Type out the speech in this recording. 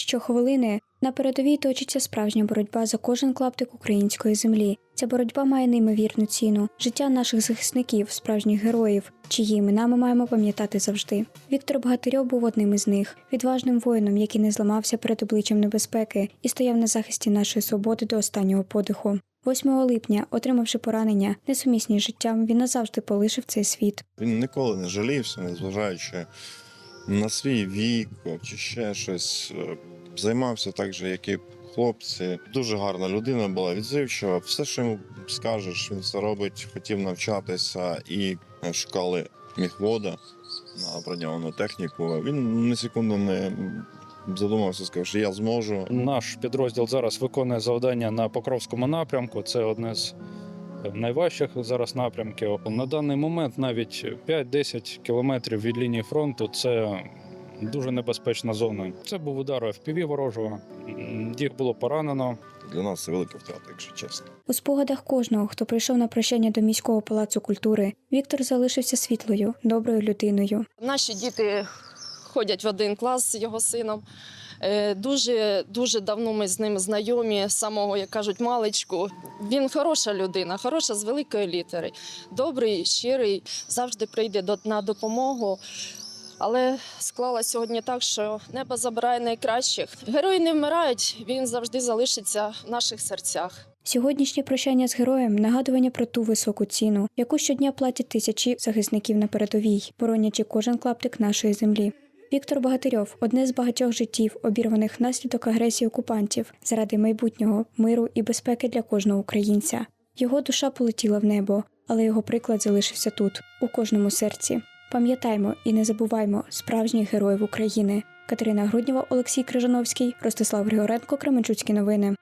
Щохвилини на передовій точиться справжня боротьба за кожен клаптик української землі. Ця боротьба має неймовірну ціну життя наших захисників, справжніх героїв, чиї імена ми маємо пам'ятати завжди. Віктор Богатирьов був одним із них, відважним воїном, який не зламався перед обличчям небезпеки і стояв на захисті нашої свободи до останнього подиху. 8 липня, отримавши поранення, несумісні з життям, він назавжди полишив цей світ. Він ніколи не жалівся, незважаючи на свій вік чи ще щось. Е, Займався так же, як і хлопці. Дуже гарна людина була, відзивчива. Все, що йому скажеш, він все робить. Хотів навчатися і е, шукали міхвода на броньовану техніку. Він ні секунди не задумався, сказав, що я зможу. Наш підрозділ зараз виконує завдання на Покровському напрямку. Це одне з найважчих зараз напрямків. На даний момент навіть 5-10 кілометрів від лінії фронту це дуже небезпечна зона. Це був удар FPV ворожого. Їх було поранено. Для нас це велика втрата, якщо чесно. У спогадах кожного, хто прийшов на прощання до міського палацу культури, Віктор залишився світлою, доброю людиною. Наші діти ходять в один клас з його сином. Е, Дуже дуже давно ми з ним знайомі, самого, як кажуть, маличку. Він хороша людина, хороша з великої літери. Добрий, щирий, завжди прийде до- на допомогу. Але склалося сьогодні так, що небо забирає найкращих. Герої не вмирають, він завжди залишиться в наших серцях. Сьогоднішнє прощання з героєм нагадування про ту високу ціну, яку щодня платять тисячі захисників на передовій, боронячи кожен клаптик нашої землі. Віктор Богатирьов одне з багатьох життів, обірваних внаслідок агресії окупантів заради майбутнього, миру і безпеки для кожного українця. Його душа полетіла в небо, але його приклад залишився тут, у кожному серці. Пам'ятаймо і не забуваймо справжніх героїв України. Катерина Груднєва, Олексій Крижановський, Ростислав Григоренко, Кременчуцькі новини.